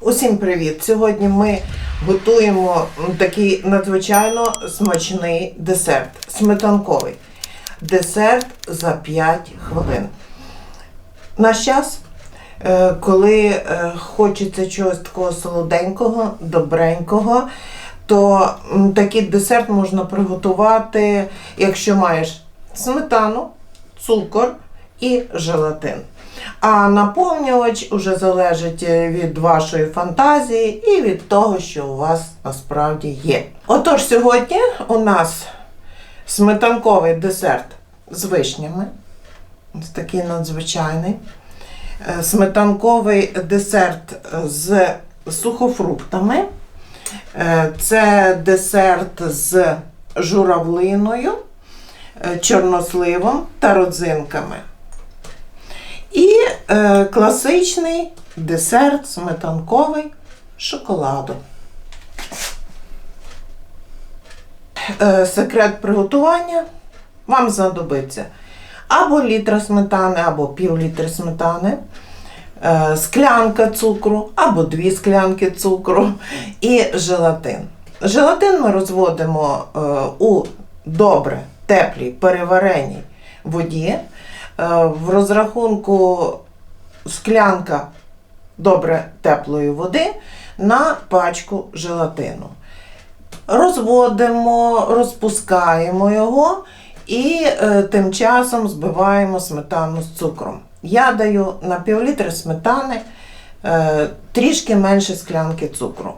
Усім привіт! Сьогодні ми готуємо такий надзвичайно смачний десерт сметанковий. Десерт за 5 хвилин. Наш час, е, коли е, хочеться чогось такого солоденького, добренького, то такий десерт можна приготувати, якщо маєш сметану, цукор і желатин. А наповнювач уже залежить е, від вашої фантазії і від того, що у вас насправді є. Отож, сьогодні у нас сметанковий десерт з вишнями. Такий надзвичайний. Е, Сметанковий десерт з сухофруктами. Е, Це десерт з журавлиною, чорносливом та родзинками. І е, класичний десерт сметанковий шоколаду. Е, секрет приготування вам знадобиться або літра сметани, або пів літри сметани, е, склянка цукру, або дві склянки цукру і желатин. Желатин ми розводимо е, у добре теплій перевареній воді. Е, В розрахунку склянка добре теплої води на пачку желатину. Розводимо, розпускаємо його і е, тим часом збиваємо сметану з цукром. Я даю на півлітри сметани е, трішки менше склянки цукру.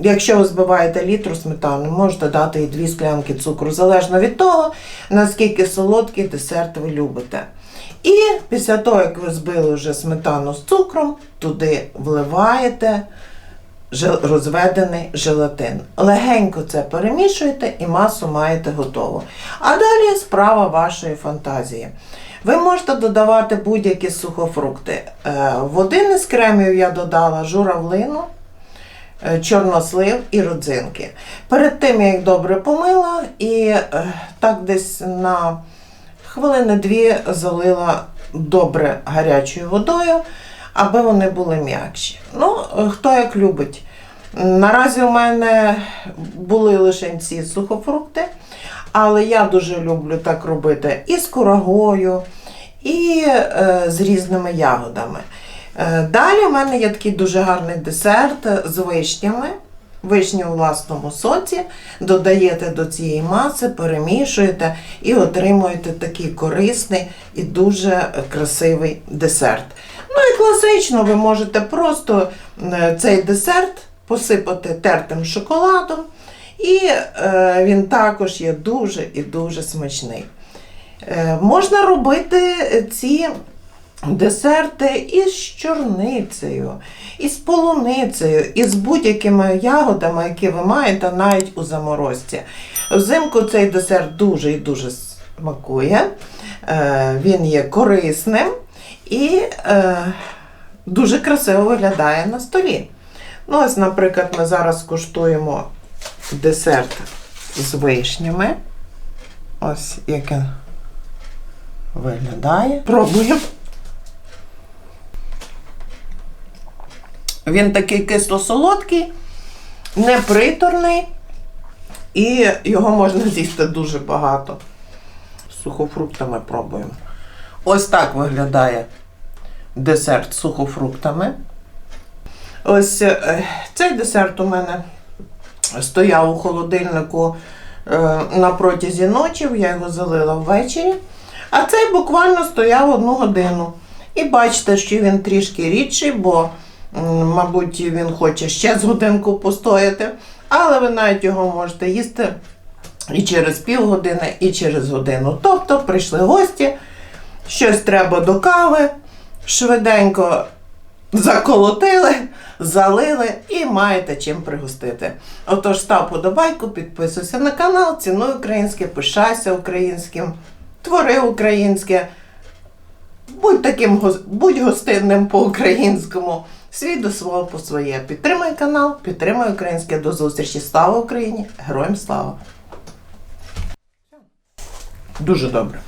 Якщо ви збиваєте літру сметани, можете дати і дві склянки цукру, залежно від того, наскільки солодкий десерт ви любите. І після того, як ви збили вже сметану з цукром, туди вливаєте розведений желатин. Легенько це перемішуєте і масу маєте готову. А далі справа вашої фантазії. Ви можете додавати будь-які сухофрукти. Е, В один із кремів я додала журавлину, чорнослив і родзинки. Перед тим я їх добре помила і е, так десь на хвилини дві залила добре гарячою водою, аби вони були м'якші. Ну, е, хто як любить. Наразі у мене були лише ці сухофрукти, але я дуже люблю так робити і з курагою, і е, з різними ягодами. Е, далі у мене є такий дуже гарний десерт з вишнями. Вишні у власному соці, додаєте до цієї маси, перемішуєте і отримуєте такий корисний і дуже красивий десерт. Ну і класично ви можете просто е, цей десерт посипати тертим шоколадом, і е, він також є дуже і дуже смачний. Можна робити ці десерти із чорницею, із полуницею, із будь-якими ягодами, які ви маєте навіть у заморозці. Взимку цей десерт дуже і дуже смакує, е, він є корисним і е, дуже красиво виглядає на столі. Ну, ось, наприклад, ми зараз куштуємо десерт з вишнями. Ось як він виглядає. Пробуємо. Він такий кисло-солодкий, неприторний, і його можна з'їсти дуже багато. З сухофруктами пробуємо. Ось так виглядає десерт з сухофруктами. Ось е, цей десерт у мене стояв у холодильнику е, на протязі ночі, я його залила ввечері. А цей буквально стояв одну годину. І бачите, що він трішки рідший, бо, мабуть, він хоче ще з годинку постояти. Але ви навіть його можете їсти і через півгодини, і через годину. Тобто прийшли гості, щось треба до кави, швиденько заколотили, залили і маєте чим пригостити. Отож, став подобайку, підписуйся на канал, цінуй українське, пишайся українським, твори українське. Будь таким будь гостинним по-українському. Свій до свого по своє. Підтримай канал, підтримай українське. До зустрічі. Слава Україні! Героям слава! Дуже добре.